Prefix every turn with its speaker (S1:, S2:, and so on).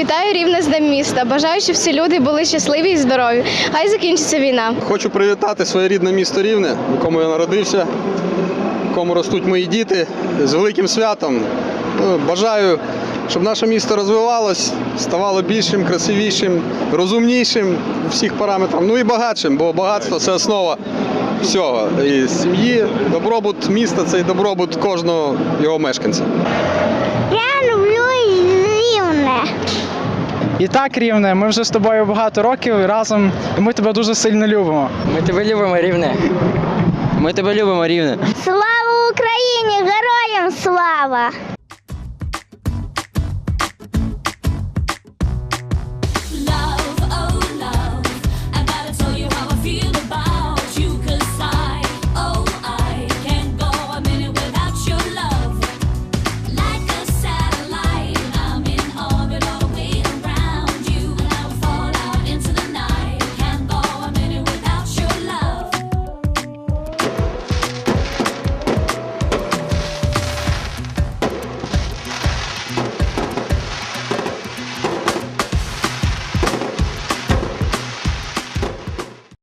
S1: Вітаю рівне з Днем міста. Бажаю, щоб всі люди були щасливі і здорові. Хай закінчиться війна.
S2: Хочу привітати своє рідне місто Рівне, в якому я народився, в якому ростуть мої діти з великим святом. Ну, Бажаю, щоб наше місто розвивалось, ставало більшим, красивішим, розумнішим у всіх параметрах. Ну і багатшим, бо багатство це основа всього. І сім'ї, добробут міста це і добробут кожного його мешканця.
S3: Так, рівне, ми вже з тобою багато років разом, і ми тебе дуже сильно любимо.
S4: Ми тебе любимо, рівне. Ми тебе любимо, рівне.
S5: Слава Україні! Героям слава!